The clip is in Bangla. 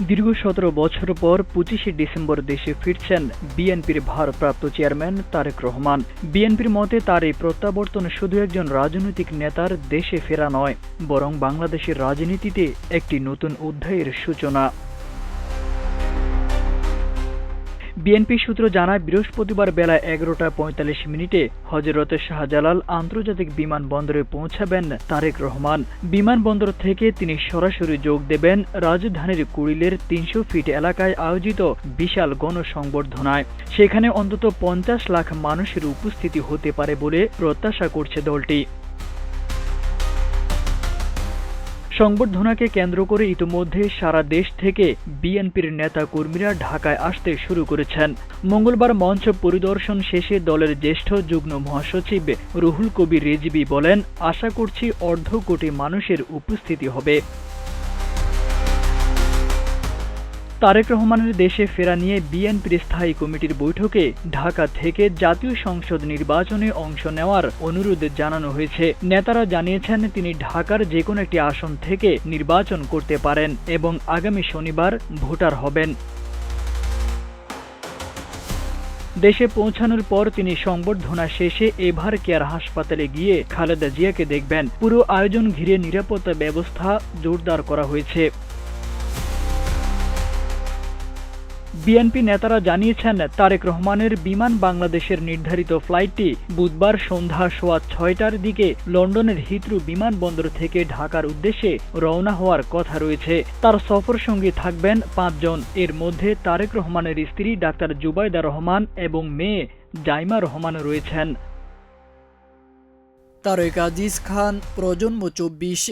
দীর্ঘ সতেরো বছর পর পঁচিশে ডিসেম্বর দেশে ফিরছেন বিএনপির ভারপ্রাপ্ত চেয়ারম্যান তারেক রহমান। বিএনপির মতে তার এই প্রত্যাবর্তন শুধু একজন রাজনৈতিক নেতার দেশে ফেরা নয়, বরং বাংলাদেশের রাজনীতিতে একটি নতুন অধ্যায়ের সূচনা। বিএনপি সূত্র জানায়, বৃহস্পতিবার বেলা এগারোটা পঁয়তাল্লিশ মিনিটে হজরত শাহজালাল আন্তর্জাতিক বিমানবন্দরে পৌঁছাবেন তারেক রহমান। বিমানবন্দর থেকে তিনি সরাসরি যোগ দেবেন রাজধানীর কুড়িলের তিনশো ফিট এলাকায় আয়োজিত বিশাল গণসংবর্ধনায়। সেখানে অন্তত পঞ্চাশ লাখ মানুষের উপস্থিতি হতে পারে বলে প্রত্যাশা করছে দলটি। সংবর্ধনাকে কেন্দ্র করে ইতিমধ্যে সারা দেশ থেকে বিএনপির নেতা কর্মীরা ঢাকায় আসতে শুরু করেছেন। মঙ্গলবার মঞ্চ পরিদর্শন শেষে দলের জ্যেষ্ঠ যুগ্ম মহাসচিব রুহুল কবির রেজবি বলেন, আশা করছি অর্ধ কোটি মানুষের উপস্থিতি হবে। তারেক রহমানের দেশে ফেরা নিয়ে বিএনপির স্থায়ী কমিটির বৈঠকে ঢাকা থেকে জাতীয় সংসদ নির্বাচনে অংশ নেওয়ার অনুরোধ জানানো হয়েছে। নেতারা জানিয়েছেন তিনি ঢাকার যে কোনো একটি আসন থেকে নির্বাচন করতে পারেন এবং আগামী শনিবার ভোটার হবেন। দেশে পৌঁছানোর পর তিনি সংবর্ধনা শেষে এভার কেয়ার হাসপাতালে গিয়ে খালেদা জিয়াকে দেখবেন। পুরো আয়োজন ঘিরে নিরাপত্তা ব্যবস্থা জোরদার করা হয়েছে। বিএনপি নেতারা জানিয়েছেন, তারেক রহমানের বিমান বাংলাদেশের নির্ধারিত ফ্লাইটটি বুধবার সন্ধ্যা সোয়া ছয়টার দিকে লন্ডনের হিথ্রু বিমানবন্দর থেকে ঢাকার উদ্দেশ্যে রওনা হওয়ার কথা রয়েছে। তার সফর সঙ্গী থাকবেন পাঁচজন। এর মধ্যে তারেক রহমানের স্ত্রী ডাক্তার জুবাইদা রহমান এবং মেয়ে জাইমা রহমান রয়েছেন। তারেক আজিজ খান, প্রজন্ম চব্বিশ